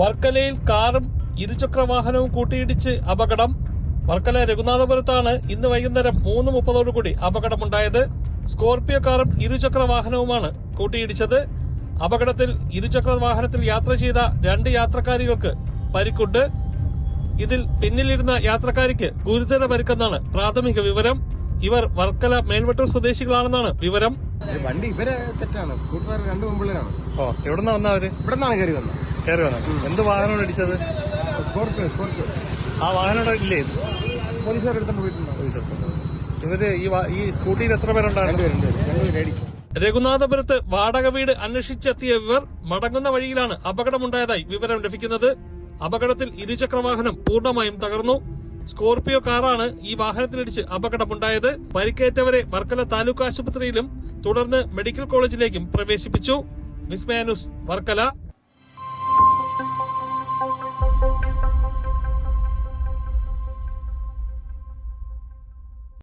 വർക്കലയിൽ കാറും ഇരുചക്ര വാഹനവും കൂട്ടിയിടിച്ച് അപകടം. വർക്കല രഘുനാഥപുരത്താണ് ഇന്ന് വൈകുന്നേരം മൂന്ന് മുപ്പതോടുകൂടി അപകടമുണ്ടായത്. സ്കോർപിയോ കാറും ഇരുചക്ര വാഹനവുമാണ് കൂട്ടിയിടിച്ചത്. അപകടത്തിൽ ഇരുചക്ര വാഹനത്തിൽ യാത്ര ചെയ്ത രണ്ട് യാത്രക്കാരികൾക്ക് പരിക്കുണ്ട്. ഇതിൽ പിന്നിലിരുന്ന യാത്രക്കാരിക്ക് ഗുരുതര പരിക്കെന്നാണ് പ്രാഥമിക വിവരം. ഇവർ വർക്കല മേൽവട്ടൂർ സ്വദേശികളാണെന്നാണ് വിവരം. ഈ വണ്ടി ഇവരെ തെറ്റാണ്. സ്കൂട്ടർ രണ്ട് മുമ്പിലാണ് ഓ എവിടുന്ന വന്നവര് ഇവിടെ നിന്നാണ് കയറി വന്നത്. കയറി എന്ത് വാഹനമാണ് അടിച്ചത് സ്കോർപ്പിയോ സ്കോർപ്പിയോ ആ വാഹനം ഇല്ലേ? പോലീസുകാർ എടുത്തോണ്ട് പോയിട്ടുണ്ട് ഇവർ ഈ വാ- ഈ സ്കൂട്ടിയിൽ എത്ര പേരുണ്ടായിരുന്നു? രണ്ടുപേരും രഘുനാഥപുരത്ത് വാടക വീട് അന്വേഷിച്ചെത്തിയ ഇവർ മടങ്ങുന്ന വഴിയിലാണ് അപകടമുണ്ടായതായി വിവരം ലഭിക്കുന്നത്. അപകടത്തിൽ ഇരുചക്ര വാഹനം പൂർണമായും തകർന്നു. സ്കോർപിയോ കാറാണ് ഈ വാഹനത്തിലിടിച്ച് അപകടമുണ്ടായത്. പരിക്കേറ്റവരെ വർക്കല താലൂക്ക് ആശുപത്രിയിലും തുടർന്ന് മെഡിക്കൽ കോളേജിലേക്കും പ്രവേശിപ്പിച്ചു. വിസ്മയാനുസ് വർക്കല.